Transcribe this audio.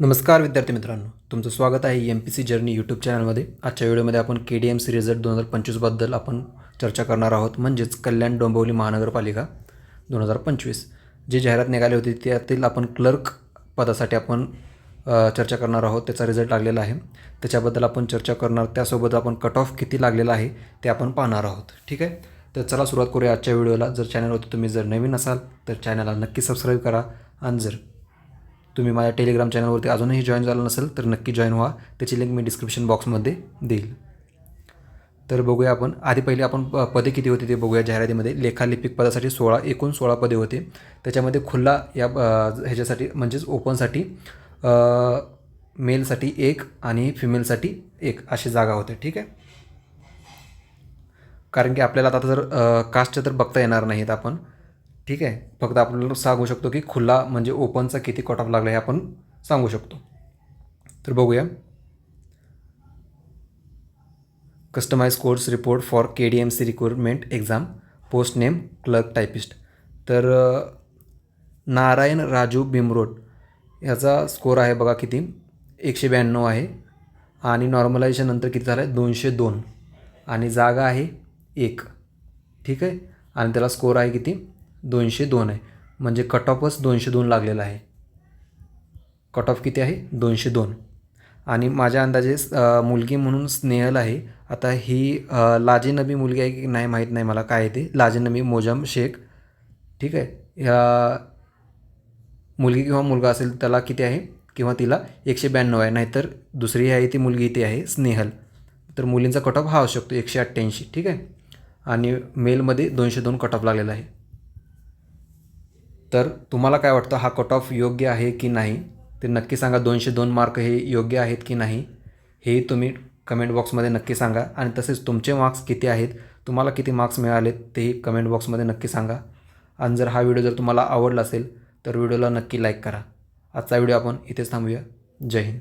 नमस्कार विद्यार्थी मित्रांनो तुमचं स्वागत आहे M P C journey YouTube चॅनलमध्ये आजच्या व्हिडिओमध्ये आपण K D M C result दोन हजार पंचवीसबद्दल आपण चर्चा करणार आहोत म्हणजेच कल्याण डोंबिवली महानगरपालिका दोन हजार पंचवीस. जी जाहिरात निघाली होती त्यातील आपण क्लर्क पदासाठी आपण चर्चा करणार आहोत त्याचा रिझल्ट लागलेला आहे. त्याच्याबद्दल आपण चर्चा करणार त्यासोबत आपण कट ऑफ किती लागलेला आहे ते आपण पाहणार आहोत. ठीक आहे? तर चला सुरुवात करूया आजच्या व्हिडिओला. जर चॅनलवरती तुम्ही जर नवीन असाल तर चॅनलला नक्की सबस्क्राईब करा. आणि जर तुम्ही माझ्या टेलिग्राम चॅनलवरती अजूनही जॉईन झालं नसेल तर नक्की जॉईन व्हा. त्याची लिंक मी डिस्क्रिप्शन बॉक्समध्ये देईल. तर बघूया आपण. आधी पहिले आपण प- पदे किती होती ते बघूया जाहिरातीमध्ये. लेखालिपिक पदासाठी सोळा एकूण सोळा पदे होते. त्याच्यामध्ये खुल्ला या ह्याच्यासाठी म्हणजेच ओपनसाठी मेलसाठी एक आणि फिमेलसाठी एक अशी जागा होते. ठीक आहे? कारण की आपल्याला आता जर अ, तर बघता येणार नाहीत आपण. ठीक आहे? फक्त आपल्याला सांगू शकतो की खुला म्हणजे ओपनचा किती कट ऑफ लागला हे आपण सांगू शकतो. तर बघूया. Customize course report for K D M C recruitment exam post name clerk typist तर नारायण राजू बिमरोड याचा स्कोर आहे बघा किती? एकशे ब्याण्णव आहे. आणि नॉर्मलायझेशन नंतर किती झालं आहे दोनशे दोन. आणि जागा आहे एक. ठीक आहे? आणि त्याला स्कोर आहे किती? दोनशे दोन आहे. म्हणजे कट ऑफच दोनशे दोन लागलेला आहे. कट ऑफ किती आहे? दोनशे दोन. आणि माझ्या अंदाजे मुलगी म्हणून स्नेहल आहे. आता ही अ, लाजे नबी मुलगी आहे की नाही माहीत नाही मला काय आहे ते. लाजे नबी मोजम शेख. ठीक आहे? ह्या मुलगी किंवा मुलगा असेल त्याला किती आहे? किंवा तिला एकशे ब्याण्णव आहे. नाहीतर दुसरी आहे ती मुलगी ती आहे स्नेहल. तर मुलींचा कट ऑफ हा असू शकतो एकशे अठ्ठ्याऐंशी. ठीक आहे? आणि मेलमध्ये दोनशे दोन कट ऑफ लागलेला आहे. तर तुम्हाला काय वाटतं हा कट ऑफ योग्य आहे की नाही? ते नक्की सांगा दोनशे दोन मार्क हे योग्य आहेत की नाही? हेही तुम्ही कमेंट बॉक्समध्ये नक्की सांगा. आणि तसेच तुमचे मार्क्स किती आहेत तुम्हाला किती मार्क्स मिळालेत तेही कमेंट बॉक्समध्ये नक्की सांगा. आणि जर हा व्हिडिओ जर तुम्हाला आवडला असेल तर व्हिडिओला नक्की लाईक करा. आजचा व्हिडिओ आपण इथेच थांबूया. जय हिंद.